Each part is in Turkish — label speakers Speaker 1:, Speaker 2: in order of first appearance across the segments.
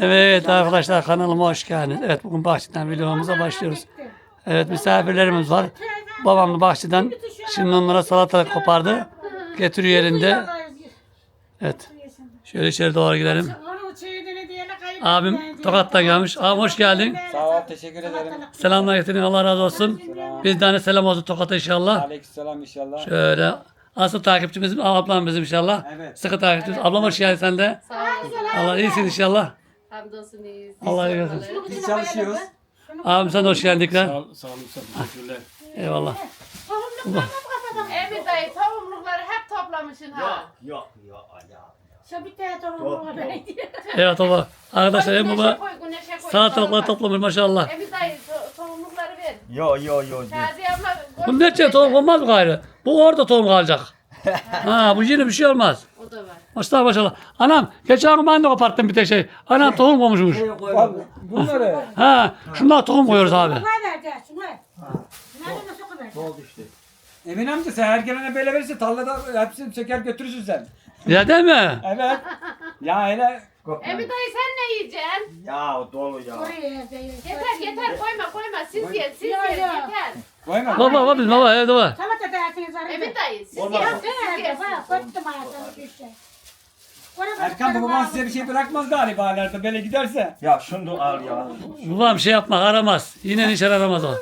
Speaker 1: Evet arkadaşlar kanalıma hoş geldiniz. Evet bugün bahçeden videomuza başlıyoruz. Evet misafirlerimiz var. Babam da bahçeden şimdi onlara salatalık kopardı. Getiriyor elinde. Evet. Şöyle içeri doğru gidelim. Abim Tokat'tan gelmiş. Abim hoş geldin.
Speaker 2: Sağ ol, teşekkür ederim.
Speaker 1: Selamlar getirin. Allah razı olsun. Bizden de selam olsun Tokat'a inşallah.
Speaker 2: Aleykümselam inşallah.
Speaker 1: Şöyle. Asıl takipçimiz ablam bizim inşallah.
Speaker 2: Evet.
Speaker 1: Sıkı takipçimiz. Ablam hoş geldin sen de.
Speaker 3: Sağ olun.
Speaker 1: Allah iyisin inşallah.
Speaker 3: Hamdolsun iyiyiz.
Speaker 1: Allah razı olsun.
Speaker 2: Biz çalışıyoruz.
Speaker 1: Abim sen de hoş geldin tekrar.
Speaker 4: Sağ ol, sağ olun, sağ olun. Teşekkürler.
Speaker 1: Eyvallah.
Speaker 3: Emin dayı tohumlukları hep toplamışsın ha.
Speaker 5: Yok yok ya.
Speaker 6: Şu bir tane tohumu var.
Speaker 1: Evet baba. Arkadaşlar en
Speaker 3: Güneşe
Speaker 1: baba
Speaker 3: koy, güneşe koy.
Speaker 1: salatalıkları toplamış maşallah.
Speaker 3: Emin dayı to- tohumlukları ver.
Speaker 5: Yo yo yo.
Speaker 3: Şaziye abla.
Speaker 1: Bu ne tohum olmaz mı gayrı? Bu orada tohum kalacak. ha bu yine bir şey olmaz.
Speaker 3: O da var.
Speaker 1: Maşallah maşallah. Anam geçen gün ben de koparttım bir tek şey. Anam tohum koymuşmuş.
Speaker 2: Vallahi Bunları.
Speaker 1: Ha şunlar tohum koyuyoruz abi.
Speaker 6: Kadar?
Speaker 5: Oldu işte.
Speaker 2: Emin amca sen her gelene böyle verirse tarlada hepsini çeker götürürsün sen.
Speaker 1: Ya değil mi?
Speaker 2: Evet. ya hele
Speaker 3: Emin dayı sen ne yiyeceksin?
Speaker 5: Ya dolu ya.
Speaker 6: Evde.
Speaker 3: Yeter yeter koyma koyma siz ye siz ye
Speaker 6: Ya, ya.
Speaker 3: yeter.
Speaker 2: koyma.
Speaker 1: Baba baba biz baba evet baba.
Speaker 6: Salata da yersiniz arada.
Speaker 3: Emin dayı siz
Speaker 5: Olmaz.
Speaker 3: ye
Speaker 6: Ya
Speaker 3: siz
Speaker 6: evde bak. Koydum hayatını işte.
Speaker 2: Erkan bu baban size bir şey bırakmaz galiba ileride böyle giderse.
Speaker 5: Ya şunu da al ya.
Speaker 1: Babam şey yapma aramaz. Yine nişan aramaz o.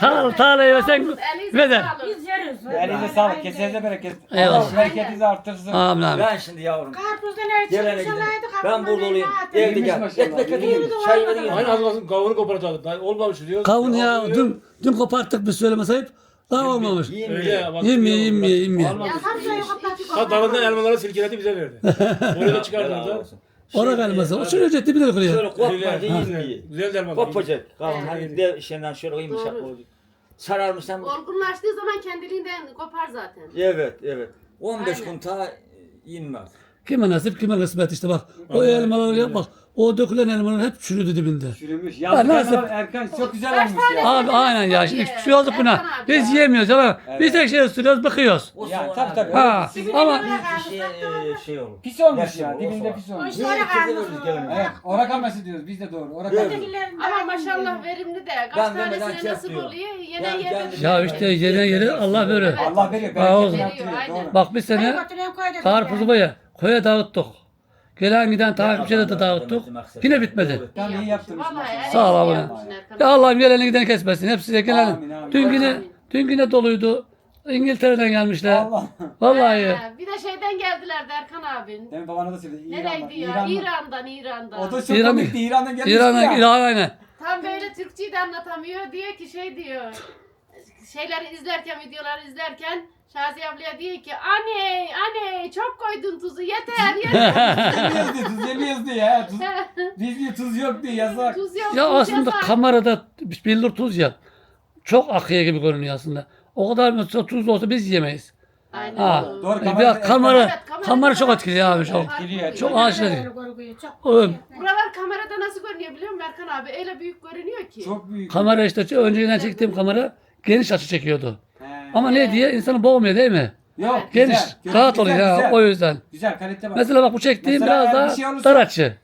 Speaker 1: Ta tarlayı versen
Speaker 3: Elinize
Speaker 1: ve de.
Speaker 3: sağlık.
Speaker 6: Biz yeriz.
Speaker 2: Elinize sağlık, kesenize bereket.
Speaker 1: Eyvallah.
Speaker 2: Allah bereketinizi artırsın.
Speaker 1: Amin amin.
Speaker 5: Ben şimdi yavrum.
Speaker 6: Karpuzda ne
Speaker 5: Gelene
Speaker 6: çıkmış
Speaker 5: gidelim.
Speaker 6: olaydı.
Speaker 5: Ben burada olayım. Evde gel. Ekmek götüreyim. Çay vereyim.
Speaker 4: Aynı az kalsın kavunu. Daha olmamış diyor.
Speaker 1: Kavun ya dün, dün koparttık biz söyleme sayıp. Daha olmamış.
Speaker 4: Öyle bak-
Speaker 1: Yemiyor yemiyor yemiyor.
Speaker 4: Almamış.
Speaker 6: Karpuzda kapattık.
Speaker 4: Ha dalından elmaları silkeledi bize verdi. Oraya da çıkardı orada.
Speaker 5: olsun.
Speaker 1: Ora gelmesi. O şöyle dibine
Speaker 5: Şöyle
Speaker 1: dökülüyor.
Speaker 5: kopmaca
Speaker 4: Güzel,
Speaker 5: yiyeyim
Speaker 4: güzel.
Speaker 5: diye.
Speaker 4: Güzel de elmalar.
Speaker 5: Kopacak. Kavun hani de şeyden şöyle yumuşak
Speaker 3: Doğru.
Speaker 5: oldu. Sarar mı sen?
Speaker 3: Olgunlaştığı zaman kendiliğinden kopar zaten.
Speaker 5: Evet evet. 15
Speaker 3: Aynen.
Speaker 5: gün ta inmez.
Speaker 1: Kime nasip kime kısmet işte bak. O elmalar yap bak. O dökülen elmalar hep çürüdü dibinde.
Speaker 2: Çürümüş.
Speaker 1: Ha,
Speaker 2: Yazık
Speaker 1: nasıl?
Speaker 2: Erkan, çok güzel olmuş ya.
Speaker 1: Abi aynen ya. Şimdi şey olduk buna.
Speaker 3: Erkan abi
Speaker 1: Biz
Speaker 3: ya.
Speaker 1: yemiyoruz ama
Speaker 2: Evet.
Speaker 1: bir tek şey sürüyoruz bakıyoruz.
Speaker 5: O
Speaker 2: Ya,
Speaker 5: sonra
Speaker 2: tabii, tabii.
Speaker 1: Ha ama
Speaker 5: Bir şey, e, şey olur.
Speaker 2: Pis olmuş
Speaker 5: Gerçi
Speaker 2: ya.
Speaker 5: bu,
Speaker 2: Dibinde
Speaker 5: o
Speaker 2: pis
Speaker 5: sonra.
Speaker 2: olmuş.
Speaker 6: Oraya
Speaker 5: Kızılırız
Speaker 6: kalmış.
Speaker 2: Evet. Orak aması diyoruz. Biz de doğru. Orak
Speaker 5: Evet.
Speaker 3: Ama maşallah verimli de kaç
Speaker 5: Ben
Speaker 3: tanesine
Speaker 5: Akçep
Speaker 3: nasip
Speaker 5: diyorum.
Speaker 3: oluyor yine
Speaker 5: Ben
Speaker 3: yerde.
Speaker 1: ya işte yere yere Allah verir.
Speaker 3: Evet.
Speaker 2: Allah veriyor.
Speaker 1: Ha, olsun.
Speaker 2: Bereketini
Speaker 3: Veriyor,
Speaker 2: artırıyor.
Speaker 3: aynen.
Speaker 2: Doğru.
Speaker 1: Bak bir sene karpuzu baya koya dağıttık. Gelen giden takipçiye de dağıttık. Yine bitmedi.
Speaker 2: Tamam iyi yaptınız.
Speaker 1: Sağ ol
Speaker 3: Erkan
Speaker 1: Ya. Allah'ım geleni gideni kesmesin. Hepsi de gelen.
Speaker 2: amin.
Speaker 1: Dün yine, dün yine doluydu. İngiltere'den gelmişler.
Speaker 2: Allah.
Speaker 1: Vallahi.
Speaker 3: Ha, Bir de şeyden geldiler Erkan abin.
Speaker 2: Demin babana da söyledi. İran'dan.
Speaker 3: Nereydi ya?
Speaker 2: İran'dan.
Speaker 3: İran'dan, İran'dan.
Speaker 2: O da çok
Speaker 1: İran-
Speaker 2: komikti. İran'dan gelmişti
Speaker 1: İran'a
Speaker 2: ya.
Speaker 1: İran aynen.
Speaker 3: Tam böyle Türkçeyi de anlatamıyor. Diyor ki şey diyor. Şeyleri izlerken, videoları izlerken Şaziye ablaya diyor ki anne, anne çok koydun tuzu yeter, yeter.
Speaker 2: Yemiyoruz diye, tuz yemiyoruz diye ya. Tuz, biz diye tuz yok diye yasak.
Speaker 3: tuz yok,
Speaker 1: Ya
Speaker 3: tuz
Speaker 1: aslında
Speaker 3: yasak.
Speaker 1: kamerada bildir tuz yap. Çok akıya gibi görünüyor aslında. O kadar mı tuz olsa biz yemeyiz.
Speaker 3: Aynen
Speaker 1: Ha.
Speaker 3: doğru.
Speaker 2: Doğru,
Speaker 1: Bir
Speaker 2: kamera-
Speaker 1: kamera,
Speaker 3: Evet, kamera-
Speaker 1: kamera çok etkili abi çok.
Speaker 2: Etkiliyor.
Speaker 1: Çok.
Speaker 6: Çok.
Speaker 1: Oğlum,
Speaker 3: Buralar kamerada nasıl görünüyor biliyor musun Erkan abi? Öyle büyük görünüyor ki.
Speaker 2: Çok büyük.
Speaker 1: Kamera işte önceden çektiğim kamera geniş açı çekiyordu. Ama ne diye insanı boğmuyor değil mi?
Speaker 2: Yok
Speaker 1: Geniş,
Speaker 2: güzel.
Speaker 1: rahat
Speaker 2: Güzel,
Speaker 1: oluyor ya
Speaker 2: güzel.
Speaker 1: o yüzden.
Speaker 2: Güzel kalite bak.
Speaker 1: Mesela bak bu çektiğim
Speaker 2: Mesela
Speaker 1: biraz
Speaker 2: eğer
Speaker 1: daha
Speaker 2: bir şey olursa-
Speaker 1: dar açı.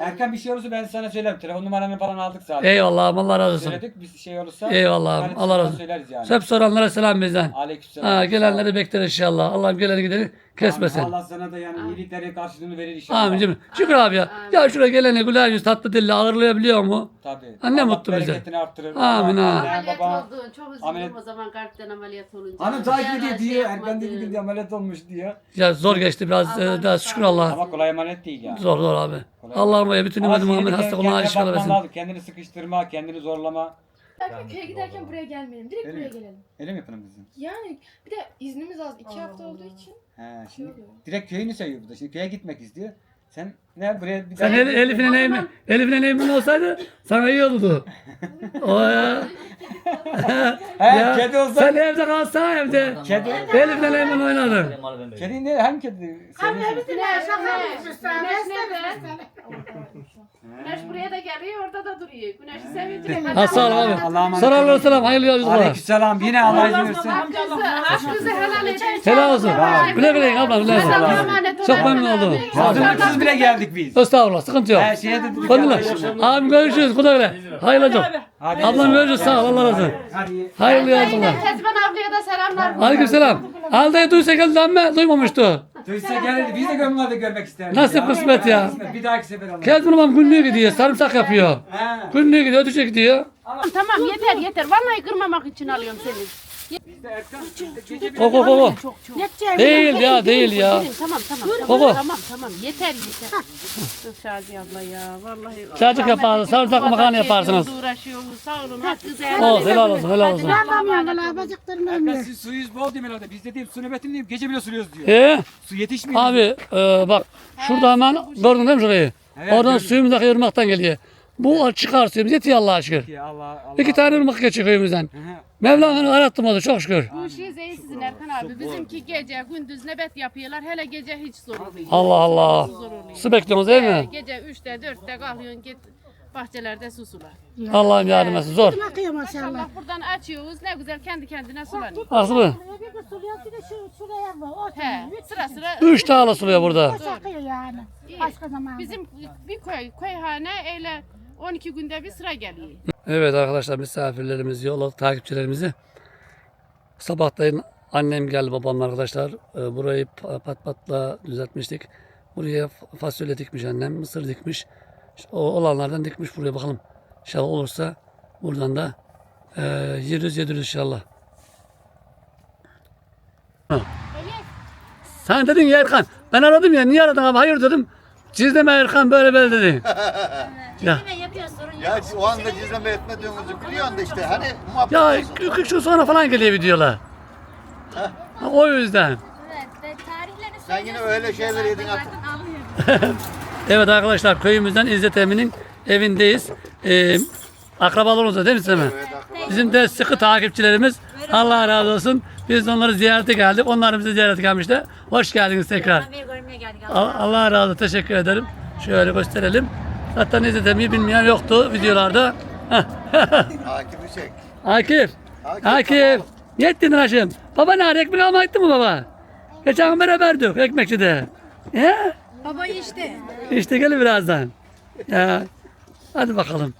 Speaker 2: Erkan bir şey olursa ben sana söylerim. Telefon numaranı falan aldık zaten.
Speaker 1: Eyvallah Allah razı olsun.
Speaker 2: Söyledik bir şey olursa.
Speaker 1: Eyvallah,
Speaker 2: kalitesini
Speaker 1: Allah razı olsun.
Speaker 2: Söyleriz yani.
Speaker 1: Hep soranlara selam bizden.
Speaker 2: Aleykümselam.
Speaker 1: Ha, gelenleri bekler inşallah. Allah'ım geleni gideni kesmesin.
Speaker 2: Allah sana da yani iyiliklerin karşılığını verir inşallah.
Speaker 1: Amin canım. Şükür abi ya. Ya şuraya geleni güler yüz tatlı dille ağırlayabiliyor mu?
Speaker 2: Tabii.
Speaker 1: Ha, ne
Speaker 2: Allah
Speaker 1: mutlu bize.
Speaker 2: bereketini arttırır.
Speaker 1: Amin,
Speaker 2: Allah, yani
Speaker 3: Ameliyat
Speaker 2: baba.
Speaker 3: oldu. Çok üzüldüm
Speaker 2: Ameliyat-
Speaker 3: o zaman kalpten ameliyat olunca.
Speaker 2: Hanım ediyor
Speaker 3: şey
Speaker 2: diyor. Erkan
Speaker 3: yapmadı.
Speaker 2: dedi ki ameliyat olmuş diyor.
Speaker 1: Ya zor geçti biraz.
Speaker 3: Allah
Speaker 1: e, daha şükür Allah.
Speaker 2: Ama kolay emanet değil yani.
Speaker 1: Zor zor abi. Allah'ım ya bütün ümmetim Muhammed hasta
Speaker 2: kendine
Speaker 1: şifa
Speaker 2: bakman lazım. Kendini sıkıştırma, kendini zorlama.
Speaker 7: Belki köye giderken buraya gelmeyelim. Direkt
Speaker 2: Öyle
Speaker 7: buraya
Speaker 2: mi?
Speaker 7: gelelim.
Speaker 2: Öyle mi yapalım bizim?
Speaker 7: Yani bir de iznimiz az. iki hafta olduğu için.
Speaker 2: He, şimdi direkt köyünü sayıyor bu da. Şimdi köye gitmek istiyor. Sen ne buraya bir
Speaker 1: Sen El, Elif'in eğimin, Elif'in eğimin olsaydı sana iyi olurdu. O ya.
Speaker 2: He,
Speaker 1: ya
Speaker 2: kedi olsa.
Speaker 1: sen evde kalsan evde.
Speaker 2: Kedi.
Speaker 1: Elif'le eğimin oynadın.
Speaker 2: Kedi ne? Hangi kedi?
Speaker 6: Abi
Speaker 2: Senin-
Speaker 6: hepsine şaka yapmışız sana.
Speaker 3: Güneş nerede? Güneş buraya da geliyor orada da duruyor. Güneşi sevince.
Speaker 1: Ha, sağ ol abi.
Speaker 2: Allah'a emanet
Speaker 1: Selamlar
Speaker 2: olun.
Speaker 1: selam. Hayırlı yolculuklar.
Speaker 2: Aleykümselam. Yine Allah izin verirse.
Speaker 3: Hakkınızı, hakkınızı helal edin.
Speaker 1: Helal olsun. Güle güle ablam. Güle güle.
Speaker 3: Allah'a emanet olun.
Speaker 1: Çok memnun oldum.
Speaker 2: Hazırlıksız bile geldik biz.
Speaker 1: Estağfurullah. Sıkıntı yok.
Speaker 2: Her şeye de dedik.
Speaker 1: Abim görüşürüz. Güle güle. Hayırlı yolculuk.
Speaker 2: Hadi.
Speaker 1: Ablam görüşürüz. Sağ ol. Allah razı olsun.
Speaker 2: Hadi.
Speaker 1: Hayırlı yolculuklar.
Speaker 3: Kezban ablaya da selamlar.
Speaker 1: Aleyküm selam. Aldayı duysa geldi ama duymamıştı.
Speaker 2: Duysa gelirdi. Biz de gömülerde görmek isteriz.
Speaker 1: Nasıl kısmet ya?
Speaker 2: Bir dahaki sefer alalım.
Speaker 1: Kezban babam günlüğü gidiyor. Sarımsak yapıyor.
Speaker 2: He.
Speaker 1: Günlüğü gidiyor. Ötüşe gidiyor.
Speaker 3: Tamam yeter yeter. Vallahi kırmamak için alıyorum seni.
Speaker 1: Koko koko.
Speaker 6: Yeteceğim.
Speaker 1: Değil ya değil ya.
Speaker 3: Tamam tamam.
Speaker 1: Baba.
Speaker 3: Tamam tamam tamam. Yeter yeter. Şazi abla ya. Vallahi.
Speaker 1: Cacık yaparsınız. Sarımsaklı makarna yaparsınız.
Speaker 3: Uğraşıyoruz. Sağ olun.
Speaker 1: Oh helal olsun helal olsun.
Speaker 6: Anlamıyorum lan bacaklarım
Speaker 2: Erkan
Speaker 6: ölmüyor.
Speaker 2: siz suyunuz bol demelerdi. Biz de diyeyim su nöbetini diyeyim gece bile suluyoruz diyor.
Speaker 1: Ee,
Speaker 2: Su yetişmiyor.
Speaker 1: abi e, bak şurada hemen gördün değil mi şurayı? Oradan suyumuz akıyor ırmaktan geliyor. Bu çıkar suyumuz yetiyor Allah'a şükür.
Speaker 2: Ki Allah Allah.
Speaker 1: İki tane ırmak geçiyor köyümüzden. Arattım onu çok şükür.
Speaker 3: Bu işi sizin Erkan abi. Bizimki gece gündüz nöbet yapıyorlar. Hele gece hiç zor oluyor.
Speaker 1: Allah Allah. Su bekliyorsunuz değil mi?
Speaker 3: Gece 3'te 4'te kalkıyorsun git bahçelerde susular.
Speaker 1: Allah'ım yardım etsin. Zor.
Speaker 6: Maşallah.
Speaker 3: Allah buradan açıyoruz ne güzel kendi kendine sulanıyor.
Speaker 1: Aslı mı?
Speaker 3: He sıra sıra
Speaker 1: Üç tane suluyor burada.
Speaker 6: Sakıyor yani. Başka zaman.
Speaker 3: Bizim bir köy, köyhane öyle 12 günde bir sıra geliyor.
Speaker 1: Evet arkadaşlar misafirlerimizi yolladık takipçilerimizi. Sabahleyin annem geldi babam arkadaşlar. Ee, Burayı pa- pat patla düzeltmiştik. Buraya fasulye dikmiş annem, mısır dikmiş. O olanlardan dikmiş buraya bakalım. İnşallah olursa buradan da e, yeriz yediririz inşallah. Ha. Sen dedin ya Erkan. Ben aradım ya niye aradın abi hayır dedim. Cizleme Erkan böyle böyle dedi. ya.
Speaker 8: Ya o anda gizleme etme diyorsunuz biliyorsun da işte hani muhabbet
Speaker 1: Ya
Speaker 8: olsun.
Speaker 1: 40 yıl sonra falan geliyor videolar. Ha, O yüzden.
Speaker 8: Sen yine öyle şeyler yedin.
Speaker 1: Evet arkadaşlar köyümüzden İzzet Emin'in evindeyiz. Ee, akrabalarımız değil mi Sema? Bizim de sıkı takipçilerimiz. Allah razı olsun. Biz de onları ziyarete geldik. Onlar bizi ziyarete gelmişler. Hoş geldiniz tekrar. Allah, Allah razı olsun. Teşekkür ederim. Şöyle gösterelim. Zaten İzzet Emin'i bilmeyen yoktu videolarda.
Speaker 8: Akif'i çek.
Speaker 1: Akif.
Speaker 8: Akif,
Speaker 1: Akif. Ne ettin Haşim? Baba nerede? Ekmek almaya gitti mi baba? Geçen gün beraberdik ekmekçide. He?
Speaker 7: Baba işte.
Speaker 1: İşte gel birazdan. Ya. Hadi bakalım.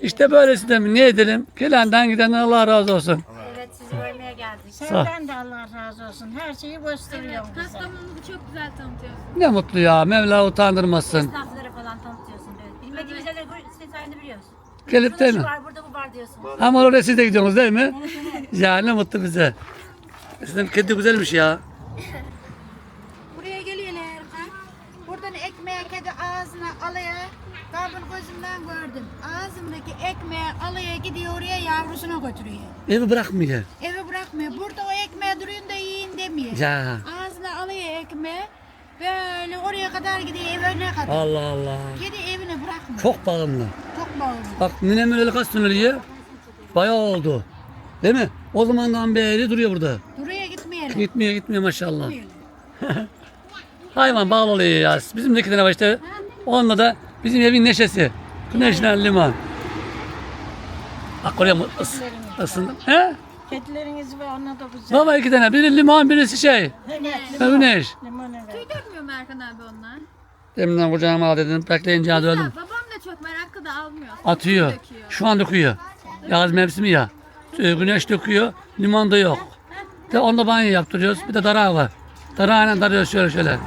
Speaker 1: İşte böylesi de mi? Ne edelim? Gelenden gidenden Allah razı olsun.
Speaker 9: Evet sizi görmeye geldik.
Speaker 6: Senden de Allah razı olsun. Her şeyi gösteriyorsun bize.
Speaker 9: Kastamonu'nu çok güzel tanıtıyorsun.
Speaker 1: Ne mutlu ya. Mevla utandırmasın.
Speaker 9: Esnafları falan tanıtıyorsun. Bilmediğimiz yerleri bu- senin sayende biliyoruz.
Speaker 1: Gelip değil
Speaker 9: şu
Speaker 1: mi?
Speaker 9: var, burada bu var diyorsun.
Speaker 1: Ama oraya siz de gidiyorsunuz değil mi? ya ne mutlu bize. Sizin kedi güzelmiş ya.
Speaker 6: Buraya geliyorlar Erkan. Buradan ekmeğe kedi ağzına alıyor. Kabul gözümden gördüm. Ağzındaki ekmeği alıyor gidiyor oraya yavrusuna götürüyor.
Speaker 1: Evi bırakmıyor.
Speaker 6: Eve bırakmıyor. Burada o ekmeği durun da yiyin demiyor.
Speaker 1: Ya.
Speaker 6: Ağzına alıyor ekmeği. Böyle oraya kadar gidiyor evine kadar.
Speaker 1: Allah Allah.
Speaker 6: Kedi evine bırakmıyor.
Speaker 1: Çok bağımlı.
Speaker 6: Çok bağlı.
Speaker 1: Bak ninem öyle kaç sene oluyor? Bayağı oldu. Değil mi? O zamandan beri duruyor burada.
Speaker 6: Buraya gitmeyelim.
Speaker 1: Gitmiyor gitmiyor maşallah. Hayvan bağlı oluyor ya. Bizim de iki tane işte. Onunla da bizim evin neşesi. Güneşlen liman. Bak oraya mı ıs, ısındım. He?
Speaker 6: Kedileriniz ve ona da güzel.
Speaker 1: Baba iki tane. Biri limon birisi şey. Güneş.
Speaker 6: Limon evet.
Speaker 9: Tüy dökmüyor mu Erkan abi onlar?
Speaker 1: Deminden kucağıma al dedim. Bekleyince hadi öldüm.
Speaker 9: Babam da çok meraklı da almıyor.
Speaker 1: Atıyor. Şu an döküyor. Yaz mevsimi ya. Ee, Güneş döküyor. Limon da yok. De onda banyo yaptırıyoruz. Bir de darağı var. Darağıyla darıyoruz şöyle şöyle.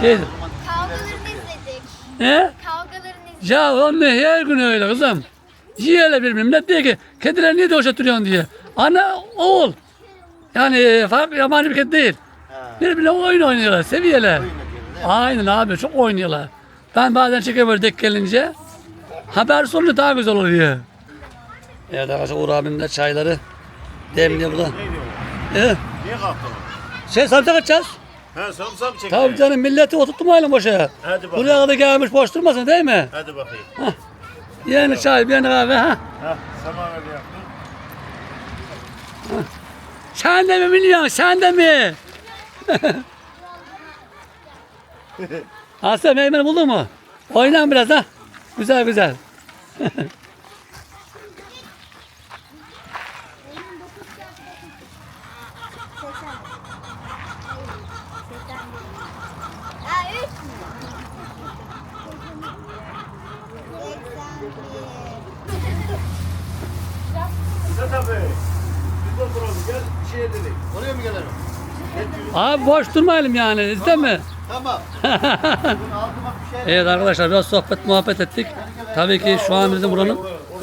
Speaker 1: Şeydir.
Speaker 9: Kavgalarını izledik.
Speaker 1: He?
Speaker 9: Kavgalarını izledik.
Speaker 1: Ya onu her gün öyle kızım. Yiyeler birbirine. Diyor ki kediler niye dövüştürüyorsun diye. Ana oğul. Yani farklı yabancı bir kedi değil. Birbirine oyun oynuyorlar. Seviyeler. Aynen abi çok oynuyorlar. Ben bazen çekiyorum böyle denk gelince. Haber sonu daha güzel oluyor. Evet arkadaşlar Uğur abim de çayları demliyor burada. Ee,
Speaker 8: Niye kalktın?
Speaker 1: şey sarımsak açacağız.
Speaker 8: Ha sarımsak mı çekti?
Speaker 1: Tabii canım milleti oturtmayalım boşa.
Speaker 8: Hadi bakalım.
Speaker 1: Buraya kadar gelmiş boş durmasın değil mi?
Speaker 8: Hadi bakayım.
Speaker 1: Yeni çay, yeni kahve ha.
Speaker 8: Ha sana öyle yaptım.
Speaker 1: Sen de mi biliyorsun? Sen de mi? Aslan Meymen'i buldun mu? Oynan biraz ha. Güzel güzel.
Speaker 9: Ha üç.
Speaker 8: Oraya mı gelelim?
Speaker 1: Abi boş durmayalım yani değil mi?
Speaker 8: Tamam. Bir şey
Speaker 1: Evet arkadaşlar biraz sohbet muhabbet ettik. Tabii ki şu an bizim buranın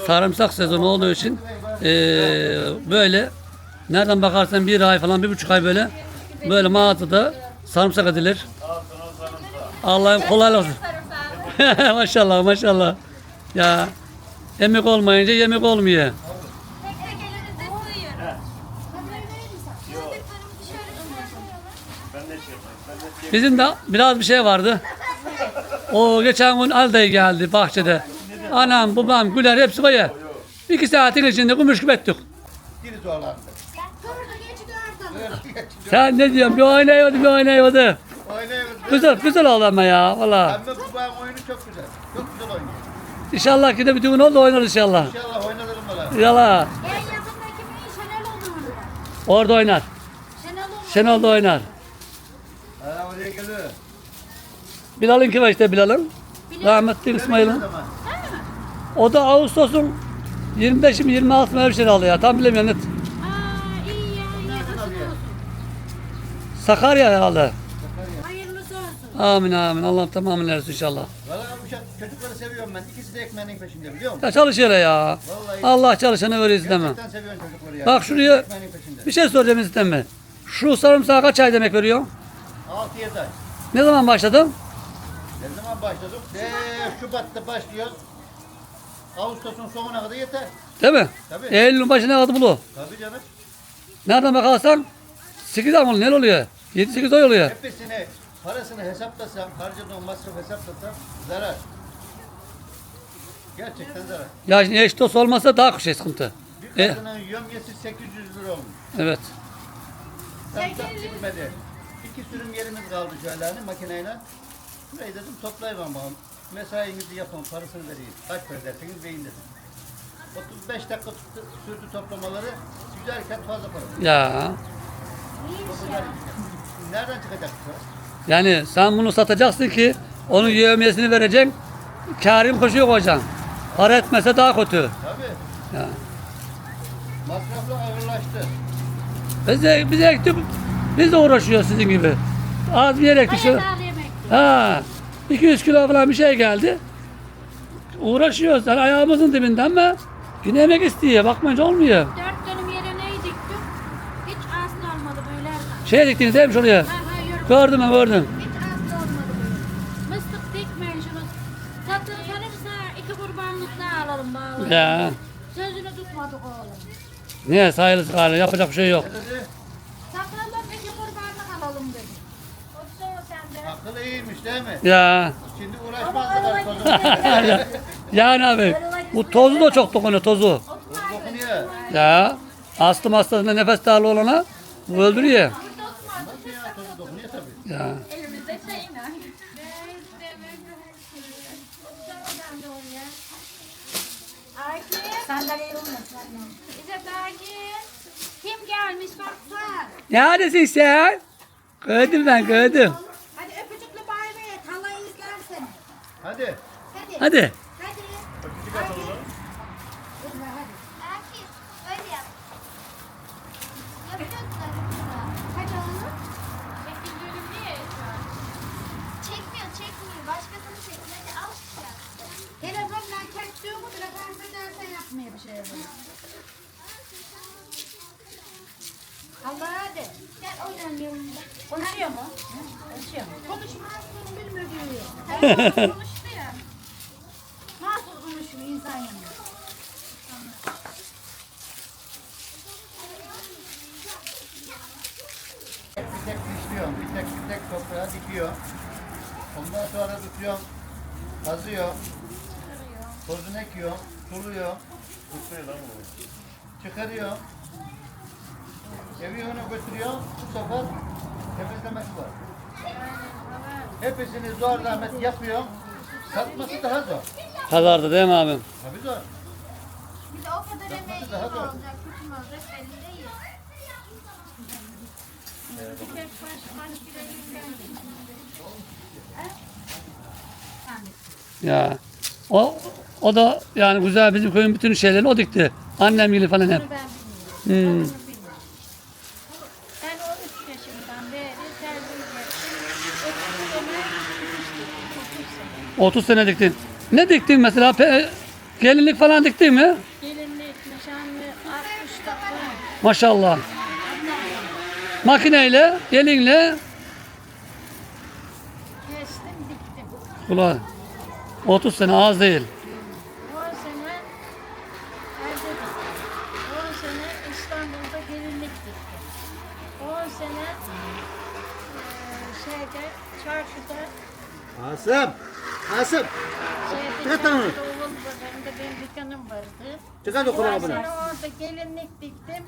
Speaker 1: sarımsak sezonu olduğu için eee, böyle nereden bakarsan bir ay falan bir buçuk ay böyle böyle mağazada sarımsak edilir. Allah'ım kolay olsun. maşallah maşallah. Ya yemek olmayınca yemek olmuyor.
Speaker 9: Tek tek elinizde koyuyoruz.
Speaker 1: Bizim de biraz bir şey vardı. O geçen gün Alday geldi bahçede. Anam babam Güler hepsi koyar. İki saatin içinde kumuş gibi ettik.
Speaker 8: Biri zorlandı.
Speaker 1: Sen ne diyorsun? Bir oynayamadı, bir oynayamadı.
Speaker 8: Oynayalım.
Speaker 1: Güzel, güzel oldu ama ya valla.
Speaker 8: Pembe babam oyunu çok güzel. Çok güzel oynuyor.
Speaker 1: İnşallah ki de bütün gün oldu oynarız inşallah.
Speaker 8: İnşallah oynanırım bana.
Speaker 1: Yala.
Speaker 6: En yakındaki bir Şenol olur.
Speaker 1: Orada oynar.
Speaker 6: Şenol olur.
Speaker 1: Şenol da oynar. Kim var işte Bilal'ın? Rahmetli İsmail'in. O da Ağustos'un 25 mi 26 mı öyle bir şey aldı ya. Tam bilemiyorum net.
Speaker 6: Aa iyi ya iyi. Nasıl olsun.
Speaker 1: Sakarya herhalde.
Speaker 6: Hayırlısı olsun.
Speaker 1: Amin amin. Allah tamamını ersin inşallah.
Speaker 8: Valla bu ço- çocukları seviyorum ben. İkisi de ekmeğinin peşinde biliyor musun?
Speaker 1: Ya çalışıyor ya.
Speaker 8: Vallahi
Speaker 1: Allah çalışanı verir istemem.
Speaker 8: gerçekten seviyorum çocukları ya.
Speaker 1: Bak şuraya
Speaker 8: Ekmeğinin peşinde.
Speaker 1: bir şey soracağım isteme. Şu sarımsağa kaç ay demek veriyor?
Speaker 8: 6-7 ay.
Speaker 1: Ne zaman başladın?
Speaker 8: Ne zaman başladık? Eee Şubat'ta başlıyor. Ağustos'un sonuna kadar yeter.
Speaker 1: Değil mi?
Speaker 8: Tabii.
Speaker 1: Eylül'ün başına kadar bulu.
Speaker 8: Tabii canım.
Speaker 1: Nereden bakarsan 8 ay mı? Ne oluyor? 7-8 ay oluyor.
Speaker 8: Hepsini parasını hesaplasam, harcadığım masraf hesaplasam zarar. Gerçekten zarar.
Speaker 1: Ya şimdi eş dost olmasa daha şey sıkıntı.
Speaker 8: Bir
Speaker 1: E,
Speaker 8: kadının yömyesi 800 lira olmuş.
Speaker 1: evet.
Speaker 8: Sarımsak çıkmadı. İki sürüm yerimiz kaldı şöyle hani makineyle. Burayı dedim toplayayım ama mesainizi yapın, parasını vereyim. Kaç para derseniz verin dedim. 35 dakika tuttu, sürdü toplamaları. Güzelken fazla para.
Speaker 1: Ya.
Speaker 8: Nereden çıkacak bu para?
Speaker 1: Yani sen bunu satacaksın ki onun yevmiyesini vereceksin. Kârim koşuyor koyacaksın. Para etmese daha kötü.
Speaker 8: Tabii.
Speaker 1: Ya.
Speaker 8: Masraflı ağırlaştı.
Speaker 1: Biz de, biz de ektik, biz de uğraşıyoruz sizin gibi. Az bir yer ektik. şöyle-
Speaker 6: Hayırlı yemek.
Speaker 1: Ha, 200 kilo falan bir şey geldi. Uğraşıyoruz. Yani ayağımızın dibinde ama yine emek istiyor. Bakmayınca olmuyor.
Speaker 6: Dört dönüm yere neyi diktim? Hiç aslı olmadı böyle.
Speaker 1: Şey diktiniz değil mi şuraya?
Speaker 6: Ha ha yürü.
Speaker 1: Gördüm ben gördüm.
Speaker 6: Hiç aslı olmadı böyle. Mıstık dikmeyin şunu. Satın kalırsa iki kurbanlık daha alalım bağlı.
Speaker 1: Ya.
Speaker 6: Sözünü tutmadık oğlum.
Speaker 1: Niye sayılır galiba yapacak bir şey yok.
Speaker 8: Ne dedi?
Speaker 6: Satalım iki kurbanlık alalım dedi. Otur sen de.
Speaker 8: Akıl iyiymiş değil mi?
Speaker 1: Ya.
Speaker 8: Şimdi uğraşmazlar kozum.
Speaker 1: yani abi bu tozu da çok dokunuyor tozu.
Speaker 8: Dokunuyor.
Speaker 1: Ya. Astım hastasında nefes darlığı olana bu öldürüyor.
Speaker 8: Nasıl ya? Tozu dokunuyor tabii.
Speaker 1: Ya.
Speaker 7: Elimizde şey ne?
Speaker 6: Akif.
Speaker 9: Sandalyeyi unutma.
Speaker 6: İzzet Akif. Kim gelmiş baksana.
Speaker 1: Neredesin sen? Gördüm ben gördüm.
Speaker 6: Hadi öpücüklü bay bay et. Hala izler seni.
Speaker 8: Hadi.
Speaker 6: Hadi.
Speaker 1: Hadi.
Speaker 6: Hadi.
Speaker 8: Öpücük atalım.
Speaker 6: Hadi. Hadi.
Speaker 9: Akif öyle yap. Yapacaklar.
Speaker 6: Hadi oğlum.
Speaker 3: Çekildiğim niye şu an?
Speaker 9: Çekmiyor çekmiyor. Başkasını çekin. Hadi al ya.
Speaker 6: Telefonla kesiyor mu? Telefon edersen yapmıyor bir şey böyle. Allah hadi.
Speaker 9: Gel oynayalım.
Speaker 6: Konuşuyor mu? Konuşuyor mu? Konuşmazsın bilmiyor diyor.
Speaker 9: Konuştu ya.
Speaker 6: Nasıl konuşuyor insan yanında?
Speaker 8: Bir tek dişliyorum. Bir tek bir tek toprağa dikiyor. Ondan sonra tutuyorum. Kazıyor. Tozunu ekiyor. Suluyor. Çıkarıyor. Evi ona götürüyor. Bu sefer Hepsini zor zahmet yapıyor. Satması daha zor.
Speaker 1: Pazarda değil mi abim?
Speaker 8: Tabii zor.
Speaker 10: Bir de o kadar emeği iyi mi
Speaker 8: zor.
Speaker 10: olacak, kötü mü olacak belli değil. Bir tek baş.
Speaker 1: Ya. O o da yani güzel bizim köyün bütün şeyleri o dikti. Annem gibi falan hep. Hmm.
Speaker 10: 30 sene
Speaker 1: 30 sene diktin. Ne diktin mesela? Pe- gelinlik falan diktin mi?
Speaker 10: gelinlik, nişanlı, 60 takım.
Speaker 1: Maşallah. Makineyle, gelinle
Speaker 10: Kestim, diktim.
Speaker 1: Ulan 30 sene az değil.
Speaker 10: 10 sene evde diktim. 10 sene İstanbul'da gelinlik diktim. 10 sene eee, şeyde, çarşıda
Speaker 8: Asım. Asım.
Speaker 10: şeyde,
Speaker 8: Çıkart onu.
Speaker 10: çarşıda oğul pazarında benim dükkanım vardı.
Speaker 8: Çıkar o
Speaker 10: 10
Speaker 8: kulağı bunu.
Speaker 10: sene orada gelinlik diktim.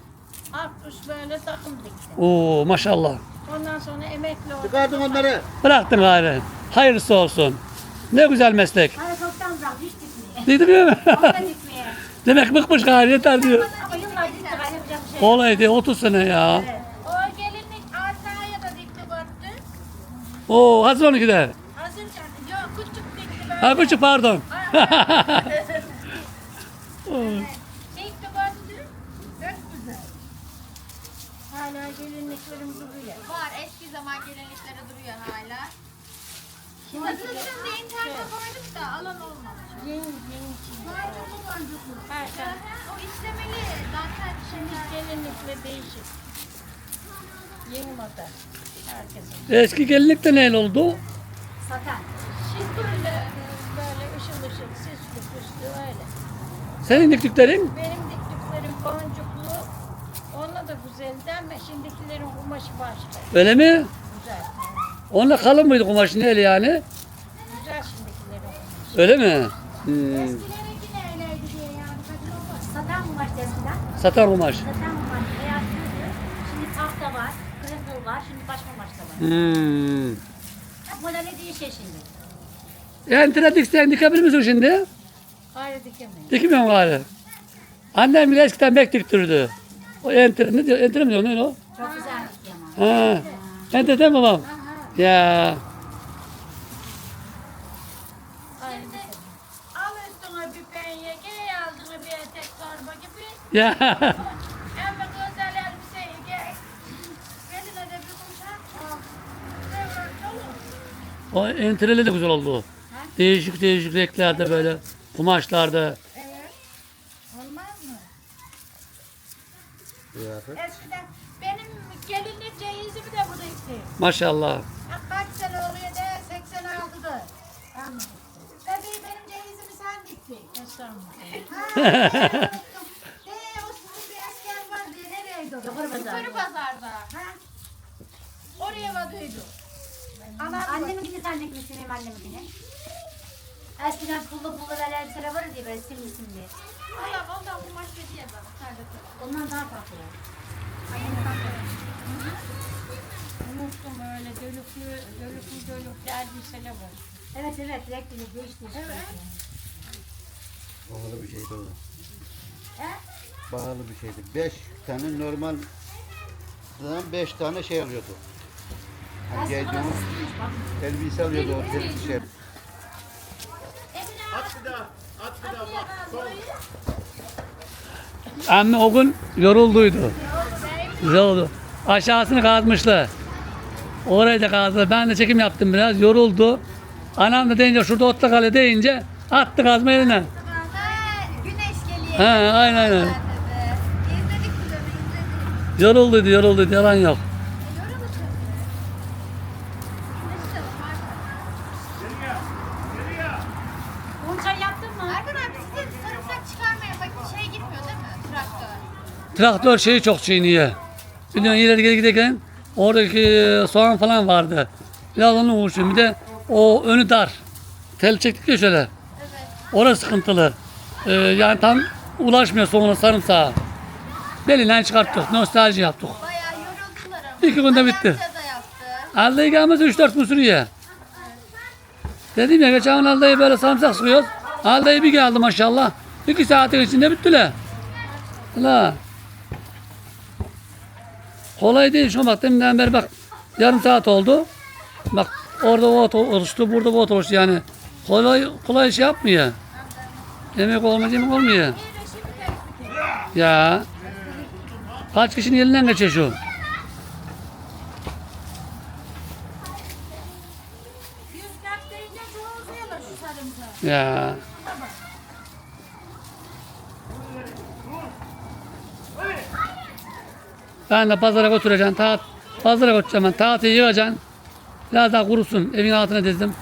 Speaker 10: 60 böyle takım diktim.
Speaker 1: Oo maşallah.
Speaker 10: Ondan sonra emekli oldum.
Speaker 8: Çıkardın onları.
Speaker 1: Bıraktın gari. Hayırlısı olsun. Ne güzel meslek.
Speaker 9: Bana çoktan bırak hiç gitmeye.
Speaker 1: Değil mi? Demek bıkmış gari yeter diyor.
Speaker 9: Ama yıllar gitti ben yapacak bir şey. yok.
Speaker 1: Olaydı 30 sene ya.
Speaker 10: O gelinlik Avrupa'ya da dikti battı.
Speaker 1: Oo hazır 12'de.
Speaker 10: Hazır canım. Yok küçük dikti böyle.
Speaker 1: Ha buçuk pardon.
Speaker 10: Dikti battı. Çok güzel. Hala gelinliklerim duruyor.
Speaker 11: Var eski zaman gelinlikleri duruyor hala. Hazırsın diye internete koyduk da alan olmamış.
Speaker 10: Yeni yeni çizgi. Her şey.
Speaker 11: O işlemeli zaten
Speaker 10: Şimdi gelinlikle değişik. Yeni model. Herkesin.
Speaker 1: Eski gelinlik de neyle oldu?
Speaker 9: Satan.
Speaker 1: Senin diktiklerin?
Speaker 10: Benim diktiklerim boncuklu. Onunla da güzeldi ama şimdikilerin kumaşı başka.
Speaker 1: Öyle mi?
Speaker 10: Güzel.
Speaker 1: Onunla kalın mıydı kumaşın eli yani?
Speaker 10: Güzel şimdikilerin kumaşı.
Speaker 1: Öyle mi? Hmm.
Speaker 10: Yani.
Speaker 9: Satan kumaş eskiden.
Speaker 1: Satan kumaş.
Speaker 9: Satan kumaş beyaz. Şimdi tahta var. Kırıkıl var. Şimdi baş kumaş da var.
Speaker 1: Hmm.
Speaker 9: Modeli değişiyor şimdi.
Speaker 1: Entere diksen dikebilir misin şimdi?
Speaker 10: Hayır dikemeyin.
Speaker 1: Dikmiyorum gari. Annem bile eskiden bek diktirirdi. O entere, ne diyor? Entere mi diyor? Ne o?
Speaker 9: Çok güzel ama.
Speaker 1: Ha. Entere değil mi babam? Ya.
Speaker 10: Şimdi al üstüne bir penye, giy altına bir etek torba gibi.
Speaker 1: Ya.
Speaker 10: Ama güzel elbiseyi giy. Beline de bir kuşak al. Evet, olur.
Speaker 1: O entereli de güzel oldu. Değişik değişik renklerde böyle kumaşlarda.
Speaker 10: Evet. Olmaz mı? Eskiden benim gelinlik cehizimi de bu dikti.
Speaker 1: Maşallah.
Speaker 10: Ya Kaç sene oluyor de 86'da. Tabii benim cehizimi sen diktin. Estağfurullah. Eee o sizin bir asker vardı ya nereydi o?
Speaker 9: Yukarı pazar.
Speaker 11: Yukarı pazarda.
Speaker 10: Ha? Oraya vadıydı. Anam
Speaker 9: Anneminkini sen dikmişsin benim anneminkini. Eskiden pullu pullu böyle elbiseler vardı ya böyle simli simli.
Speaker 11: Allah ondan kumaş dediği bana. Serdar.
Speaker 9: Ondan daha farklı. Annemin farklı.
Speaker 10: unuttum öyle dölüklü, dölüklü dölüklü elbiseler var.
Speaker 9: Evet evet renkli değişti. Evet.
Speaker 8: Pahalı bir şeydi o.
Speaker 9: He?
Speaker 8: Pahalı bir şeydi. Beş tane normal beş tane şey alıyordu. Hani giydiğimiz elbise alıyordu o şey.
Speaker 1: Anne o gün yorulduydu. Güzel oldu. Aşağısını kazmıştı. Orayı da kazdı. Ben de çekim yaptım biraz. Yoruldu. Anam da deyince şurada otta kale deyince attı kazma eline.
Speaker 11: Güneş geliyor.
Speaker 1: Ha, aynen aynen. Yorulduydu yorulduydu yalan yok.
Speaker 11: Görüyor musun? Güneş de var.
Speaker 9: Unçay yaptın mı?
Speaker 11: Erkan abi sizin sarımsak çıkarmaya bak şey gitmiyor değil mi? Traktör.
Speaker 1: Traktör şeyi çok çiğniyor. Biliyorsun ileri geri giderken oradaki soğan falan vardı. Biraz onunla uğraşıyorum. Bir de o önü dar. Tel çektik ya şöyle. Orası sıkıntılı. Ee, yani tam ulaşmıyor sonra sarımsağa. Belinden çıkarttık. Nostalji yaptık.
Speaker 11: Bayağı yoruldular ama.
Speaker 1: İki günde bitti.
Speaker 11: Alemce de yaptı.
Speaker 1: Elde gelmez 3-4 gün sürüyor. Dedim ya geçen gün Alda'yı böyle sarımsak sıkıyoruz. Alda'yı bir geldi maşallah. İki saatin içinde bittiler. La. Kolay değil şu bak deminden beri bak yarım saat oldu. Bak orada o ot oluştu, burada bu ot oluştu yani. Kolay kolay şey yapmıyor. Yemek olmaz yemek olmuyor. Ya. Kaç kişinin elinden geçiyor şu. Ya. Ben de pazara götüreceğim. Ta pazara götüreceğim ben. Tahtayı yığacaksın. Biraz daha kurusun. Evin altına dizdim.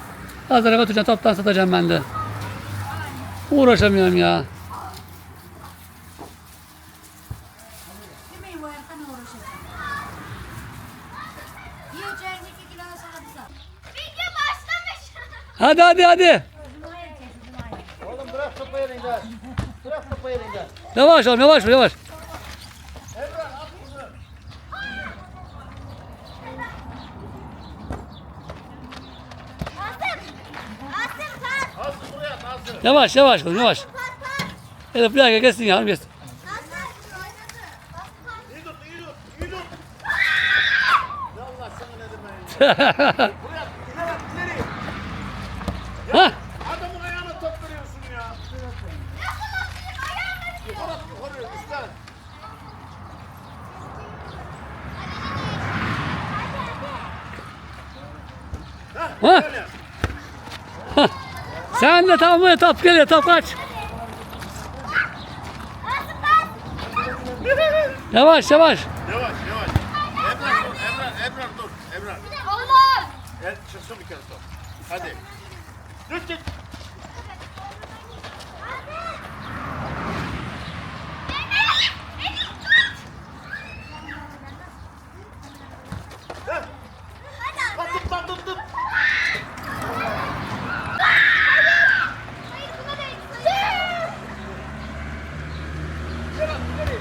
Speaker 1: Pazara götüreceğim. Toptan satacağım ben de. Uğraşamıyorum ya. Hadi hadi hadi.
Speaker 12: Oğlum bırak sopayı elinden. Bırak sopayı elinden.
Speaker 1: Yavaş oğlum yavaş yavaş.
Speaker 7: Asım. Asım kalk.
Speaker 12: Nasıl buraya nasıl?
Speaker 1: Yavaş yavaş kızım yavaş. Elif bir dakika geçsin yavrum
Speaker 12: ileri.
Speaker 1: Hah.
Speaker 12: Adamın ayağına top veriyorsun ya. Yukarı yukarı üstten.
Speaker 1: Hah. Sen de tam buraya top geliyor top kaç. Yavaş yavaş.
Speaker 12: Yavaş yavaş. Emrah dur Emrah Emrah dur Emrah.
Speaker 7: Oğlum.
Speaker 12: El çıksın bir kere top. Hadi. Düt git. Hadi. Tut tut tut tut.
Speaker 7: Hayır buna değil. Hayır.
Speaker 12: Yavaş ileri.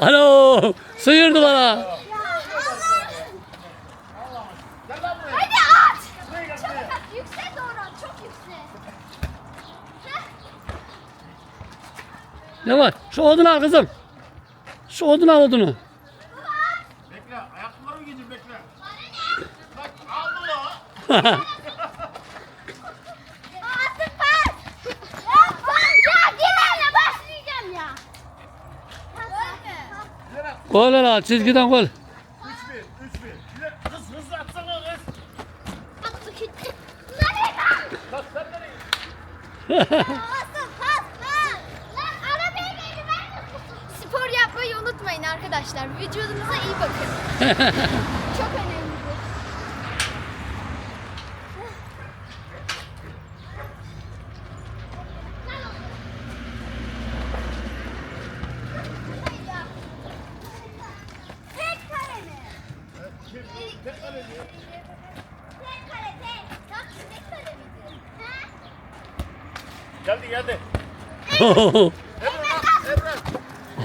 Speaker 1: Alo. Sıyırdı bana.
Speaker 7: Hadi at. Çok at. Yüksek doğru at. Çok yüksek.
Speaker 1: Yavaş. Şu odunu al kızım. Şu odunu al odunu.
Speaker 12: Bekle ayakkabılarımı giydir bekle. Bak aldı la. 回来了
Speaker 7: 去给他换了。Geldi
Speaker 12: geldi.
Speaker 7: Yok.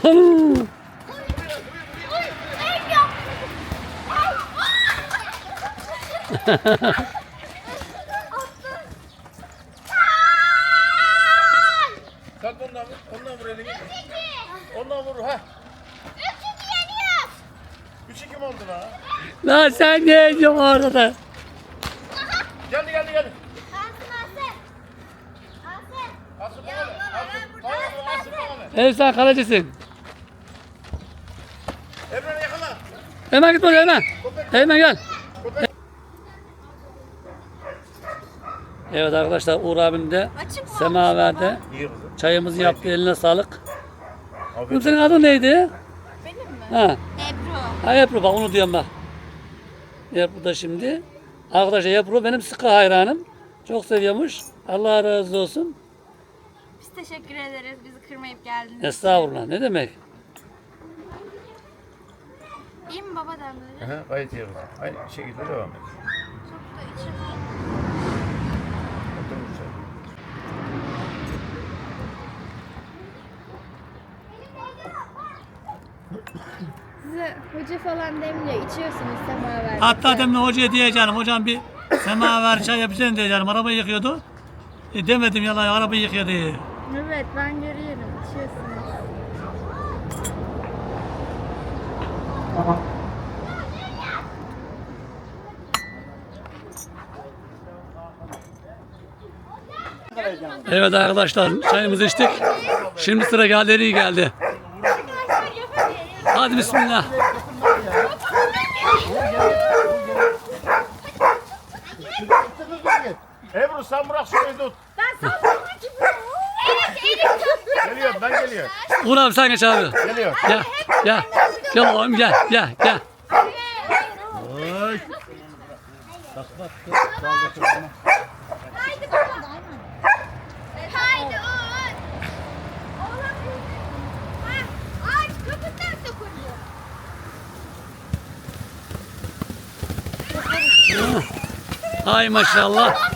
Speaker 7: Attın.
Speaker 12: Kalk ondan vur. Ondan vur elini.
Speaker 7: İki.
Speaker 12: Ondan vur ha.
Speaker 7: Üç iki yeniyoruz.
Speaker 12: 3-2 mi oldu la?
Speaker 1: Lan sen ne ediyorsun orada da?
Speaker 12: Geldi geldi geldi.
Speaker 7: Asım Asım. Asım.
Speaker 12: Asıl
Speaker 7: Ya
Speaker 12: bana
Speaker 7: baba,
Speaker 12: ver.
Speaker 7: ben
Speaker 12: Asıl
Speaker 7: burada
Speaker 12: bana ver. Asıl
Speaker 7: Asım.
Speaker 12: bana ver.
Speaker 1: Elif sen kalecisin.
Speaker 12: Emrah yakala.
Speaker 1: Hemen git oraya hemen. Hemen gel. Evet arkadaşlar Uğur abim de semaverde
Speaker 12: İyi kızım.
Speaker 1: çayımızı yaptı eline sağlık. Kızım senin adın neydi?
Speaker 7: Benim mi?
Speaker 1: Ha.
Speaker 7: Ebru.
Speaker 1: Ha Ebru bak onu diyorum bak. Ebru da şimdi. Arkadaşlar Ebru benim sıkı hayranım. Çok seviyormuş. Allah razı olsun
Speaker 7: teşekkür ederiz bizi kırmayıp geldiniz.
Speaker 1: Estağfurullah ne demek.
Speaker 7: İyi mi baba demleri?
Speaker 12: Aha, gayet iyi. Aynı şekilde devam et.
Speaker 7: Çok da içim hoca falan demiyor. İçiyorsunuz semaver.
Speaker 1: Hatta demin hocaya diyeceğim hocam bir semaver çay yapacağım diyeceğim. Arabayı yıkıyordu. E, demedim yalan arabayı yıkıyor diye.
Speaker 7: Evet ben görüyorum. İçiyorsunuz.
Speaker 1: Evet arkadaşlar çayımızı içtik. Şimdi sıra galeri geldi. Hadi bismillah.
Speaker 12: Ebru sen bırak şurayı tut. Geliyorum ben geliyorum.
Speaker 1: Uğur abi sen geç abi.
Speaker 12: Geliyorum.
Speaker 1: Gel gel. Gel oğlum gel gel gel.
Speaker 12: Oy.
Speaker 7: Haydi baba. Haydi Uğur. Oğlum. Ha, Ağaç köpükler sokuyor.
Speaker 1: Ay maşallah.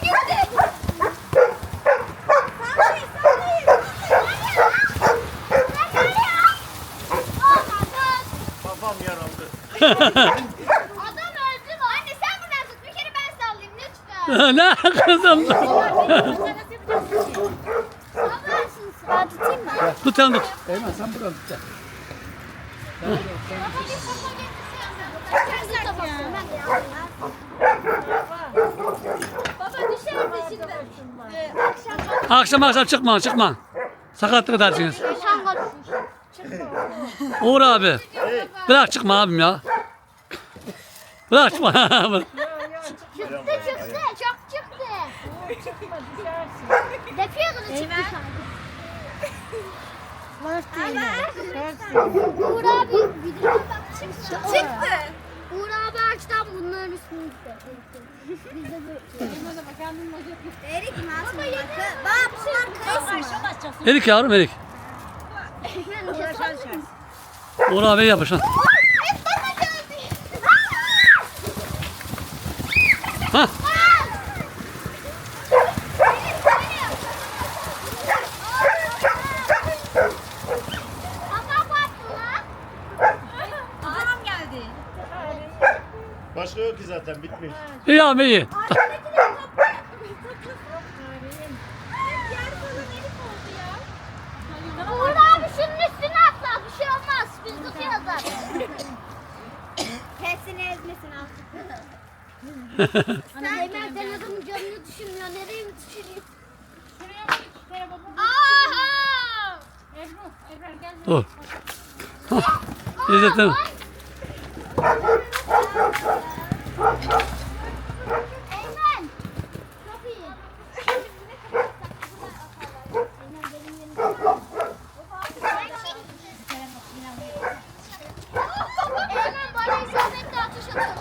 Speaker 7: Adam öldü mü? Anne sen buradan tut. Bir kere ben sallayayım lütfen.
Speaker 1: ne kızım?
Speaker 7: Sen. Ben tutayım mı?
Speaker 1: Tut sen tut.
Speaker 8: Eymen sen buradan tut. gel.
Speaker 7: Baba düşerdi şimdi. Ee, akşam
Speaker 1: Akşam akşam çıkma çıkma. Sakatlık edersiniz.
Speaker 7: akşam konuşmuş.
Speaker 1: Uğur abi. Bırak çıkma abim ya. Bırak çıkma.
Speaker 7: Çıktı çıktı çok çıktı. Çıkma düşersin. Defiyordun çıktı. Uğur abi videoya bak çıktı. Çıktı. Uğur abi ağaçtan bunların üstüne gitti. Biz de böyle. Erik atma bakı? Bak bunlar kayısı.
Speaker 1: Erik yavrum erik. Uğur abi yapış lan.
Speaker 7: Hep bana geldi.
Speaker 1: Hah.
Speaker 7: Kafam battı lan. Adam geldi.
Speaker 12: Başka yok ki zaten bitmiş.
Speaker 1: İyi abi iyi.
Speaker 7: Uğur abi şunun üstüne atla. Bir şey olmaz. Biz tutuyoruz zaten. Hepsini ezmesin artık. Sen Eymen sen adamın canını düşünmüyor. Nereye mi düşürüyor? Aha!
Speaker 1: Dur. Hah. İzzettin.
Speaker 7: Eymen! Çok iyi. Eymen bana isabetle atış atıyor.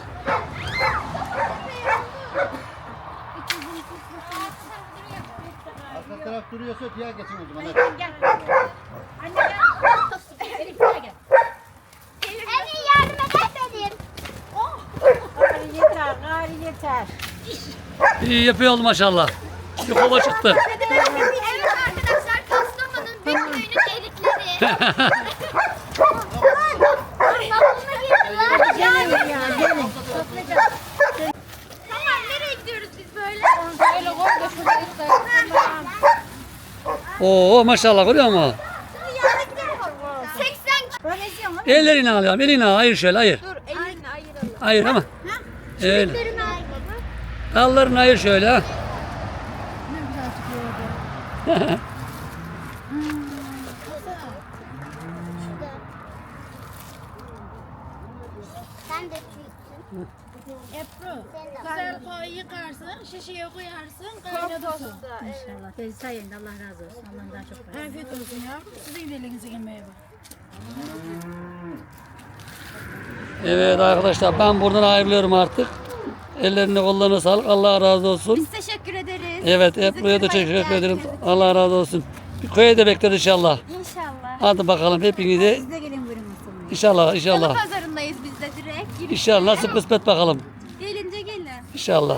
Speaker 8: Arka taraf duruyorsa diğer geçin o zaman. hadi.
Speaker 7: Emin yardım edemedim.
Speaker 1: Yapıyor oğlum maşallah. Bir kova çıktı.
Speaker 7: Evet arkadaşlar Kastamonu'nun bir köyünün erikleri. Tamam nereye gidiyoruz biz böyle?
Speaker 1: Oo maşallah görüyor musun?
Speaker 7: 80
Speaker 1: Ellerini alıyorum. Elini al. Hayır şöyle hayır.
Speaker 7: Dur elini ayıralım.
Speaker 1: Hayır ama. Öyle. Dallarını ayır şöyle. ha.
Speaker 7: Sen de tüysün.
Speaker 6: Ebru, güzel koy yıkarsın, şişeye koyarsın, kaynatırsın.
Speaker 9: İnşallah. Teyze sayende Allah razı olsun. Allah'ın daha çok razı
Speaker 6: Afiyet olsun yavrum. Sizin de elinize bak.
Speaker 1: Evet arkadaşlar ben buradan ayrılıyorum artık. Ellerine kollarına sağlık. Allah razı olsun.
Speaker 7: Teşekkür ederiz.
Speaker 1: Evet Ebru'ya da teşekkür ederim. Allah razı olsun. Bir köye de bekleriz inşallah.
Speaker 7: İnşallah.
Speaker 1: Hadi bakalım hepinize.
Speaker 9: Siz de gelin buyurun Mustafa.
Speaker 1: İnşallah inşallah.
Speaker 7: Pazarındayız biz de direkt.
Speaker 1: İnşallah nasip kısmet bakalım.
Speaker 7: Gelince gelin.
Speaker 1: İnşallah.